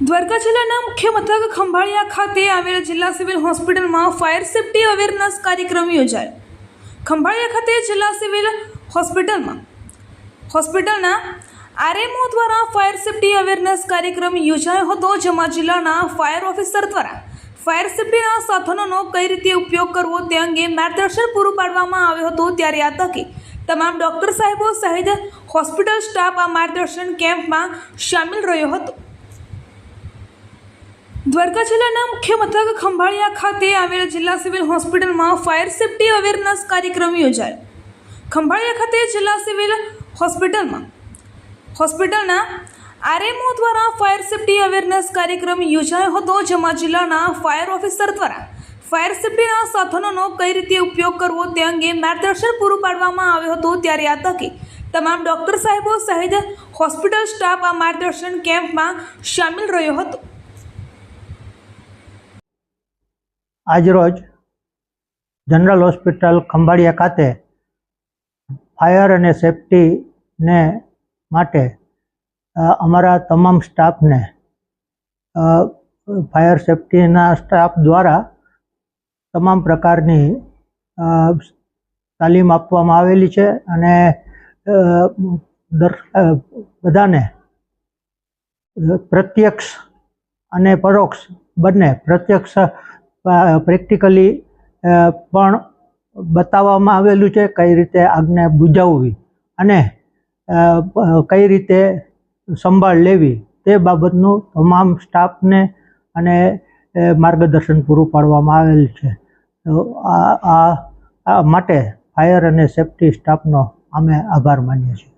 મુખ્ય મથક ખંભાળિયા ખાતે આવેલ જિલ્લા સિવિલ હોસ્પિટલમાં ફાયર સેફ્ટી અવેરનેસ કાર્યક્રમ યોજાયો. ખંભાળિયા ખાતે જિલ્લા સિવિલ હોસ્પિટલમાં હોસ્પિટલના આરએમઓ દ્વારા ફાયર સેફ્ટી અવેરનેસ કાર્યક્રમ યોજાયો હતો, જેમાં જિલ્લાના ફાયર ઓફિસર દ્વારા ફાયર સેફટીના સાધનોનો કઈ રીતે ઉપયોગ કરવો તે અંગે માર્ગદર્શન પૂરું પાડવામાં આવ્યું હતું. ત્યારે આ તકે તમામ ડૉક્ટર સાહેબો સહિત હોસ્પિટલ સ્ટાફ આ માર્ગદર્શન કેમ્પમાં સામેલ રહ્યો હતો. દ્વારકા જિલ્લાના મુખ્ય મથક ખંભાળિયા ખાતે આવેલ જિલ્લા સિવિલ હોસ્પિટલમાં ફાયર સેફટી અવેરનેસ કાર્યક્રમ યોજાયો. ખંભાળિયા ખાતે જિલ્લા સિવિલ હોસ્પિટલમાં હોસ્પિટલના આરએમઓ દ્વારા ફાયર સેફ્ટી અવેરનેસ કાર્યક્રમ યોજાયો હતો, જેમાં જિલ્લાના ફાયર ઓફિસર દ્વારા ફાયર સેફ્ટીના સાધનોનો કઈ રીતે ઉપયોગ કરવો તે અંગે માર્ગદર્શન પૂરું પાડવામાં આવ્યું હતું. ત્યારે આ તકે તમામ ડોક્ટર સાહેબો સહિત હોસ્પિટલ સ્ટાફ આ માર્ગદર્શન કેમ્પમાં સામેલ રહ્યો હતો. આજરોજ જનરલ હોસ્પિટલ ખંભાળિયા ખાતે ફાયર અને સેફટીને માટે અમારા તમામ સ્ટાફને ફાયર સેફટીના સ્ટાફ દ્વારા તમામ પ્રકારની તાલીમ આપવામાં આવેલી છે અને બધાને પ્રત્યક્ષ અને પરોક્ષ બંને પ્રત્યક્ષ પ્રેક્ટિકલી પણ બતાવવામાં આવેલું છે કઈ રીતે આગને બુજાવવી અને કઈ રીતે સંભાળ લેવી તે બાબતનું તમામ સ્ટાફને અને માર્ગદર્શન પૂરું પાડવામાં આવેલ છે. આ માટે ફાયર અને સેફટી સ્ટાફનો અમે આભાર માનીએ છીએ.